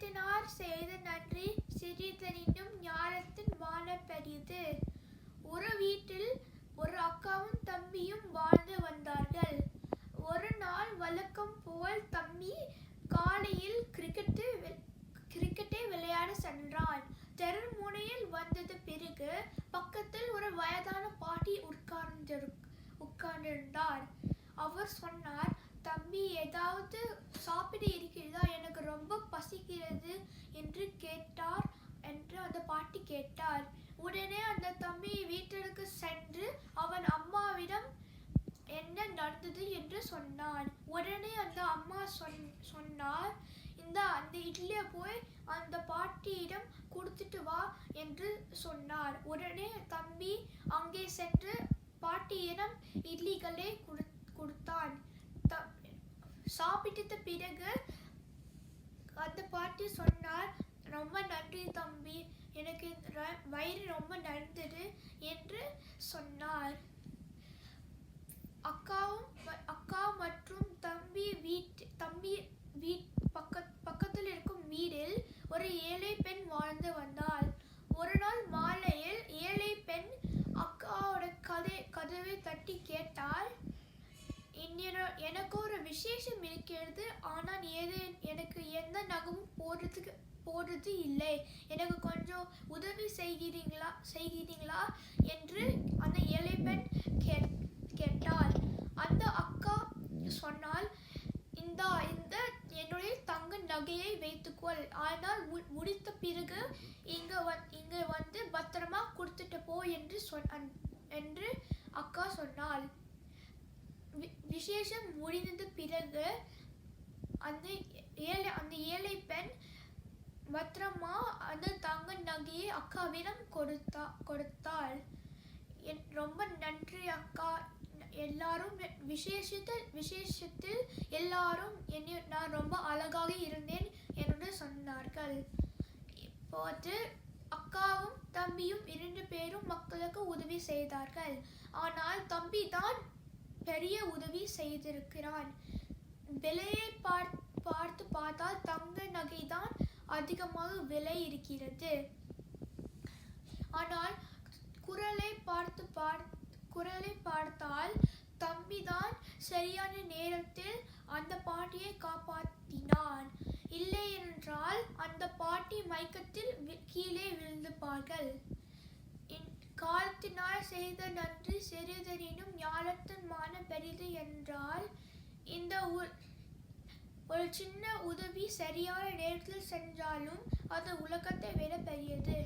காலத்தினார் செய்த நன்றி சிறிதெனினும் ஞானத்தின் வாழ பெரிது ஒரு வீட்டில் ஒரு அக்காவும் தம்பியும் வாழ்ந்து வந்தார்கள். ஒரு நாள் வழக்கம் போல் தம்பி காலையில் கிரிக்கெட்டு கிரிக்கெட்டை விளையாட சென்றான். தெரு முனையில் வந்தது பிறகு பக்கத்தில் ஒரு வயதான பாட்டி உட்கார்ந்திரு உட்கார்ந்திருந்தார். அவர் சொன்னார் தம்பி ஏதாவது சாப்பிட இருக்கிறதா? எனக்கு ரொம்ப பசிக்கிறது என்று கேட்டார் என்று அந்த பாட்டி கேட்டார். உடனே அந்த தம்பி வீட்டிற்கு சென்று அவன் அம்மாவிடம் என்ன நடந்தது என்று சொன்னான். உடனே அந்த அம்மா சொன் சொன்னார் இந்த அந்த இட்லியை போய் அந்த பாட்டியிடம் கொடுத்துட்டு வா என்று சொன்னார். உடனே தம்பி அங்கே சென்று பாட்டியிடம் இட்லிகளை கொடு சாப்பிட்டது பிறகு அந்த பாட்டி சொன்னார் ரொம்ப நன்றி தம்பி எனக்கு வயிறு ரொம்ப நடந்தது என்று சொன்னார் அக்காவும் ம- அக்கா மற்றும் தம்பி வீட் தம்பி வீட் பக்க பக்கத்தில் இருக்கும் வீடில் ஒரு ஏழை பெண் வாழ்ந்து வந்தாள் ஒரு நாள் மாலையில் ஏழை பெண் அக்காவோட கதை கதவை தட்டி கேட்டால் "என்னிட- எனக்கு ஒரு விசேஷம் இருக்கிறது ஆனால் ஏது எனக்கு எந்த நகமும் போடுறதுக்கு போடுறது இல்லை. எனக்கு கொஞ்சம் உதவி செய்கிறீங்களா செய்கிறீங்களா? என்று அந்த ஏழை பெண் கேட்டாள். அந்த அக்கா சொன்னால் இந்த இந்த என்னுடைய தங்க நகையை வைத்துக்கொள். ஆனால் மு- முடித்த பிறகு இங்க வந் இங்க வந்து பத்திரமா கொடுத்துட்டு போ என்று சொன் என்று அக்கா சொன்னாள். வி- விசேஷம் முடிந்த பிறகு அந்த ஏழை அந்த ஏழை பெண் பத்திரமா அந்த தங்க நகையை அக்காவிடம் கொடுத்தா கொடுத்தாள். என் ரொம்ப நன்றி அக்கா. எல்லாரும் விசேஷத்தில் விசேஷத்தில் எல்லாரும் என்னை நான் ரொம்ப அழகாக இருந்தேன் என்று சொன்னார்கள். இப்போது அக்காவும் தம்பியும் இரண்டு பேரும் மக்களுக்கு உதவி செய்தார்கள். ஆனால் தம்பி தான் பெரிய உதவி செய்திருக்கிறான். விலையை பார்த்து அதிகமாக விலை இருக்கிறது. ஆனால் குரலை பார்த்து பார் குரலை பார்த்தால் தம்பிதான் சரியான நேரத்தில் அந்த பாட்டியை காப்பாற்றினான் இல்லை என்றால் அந்த பாட்டி மயக்கத்தில் கீழே விழுந்துப்பார்கள். இன்- காலத்தினால் செய்த நன்றி சிறிதனினும் ஞானத்தின் மான பெரிது என்றால் இந்த ஊர் ஒரு சின்ன உதவி சரியான நேரத்தில் செஞ்சாலும் அது உலகத்தை விட பெரியது.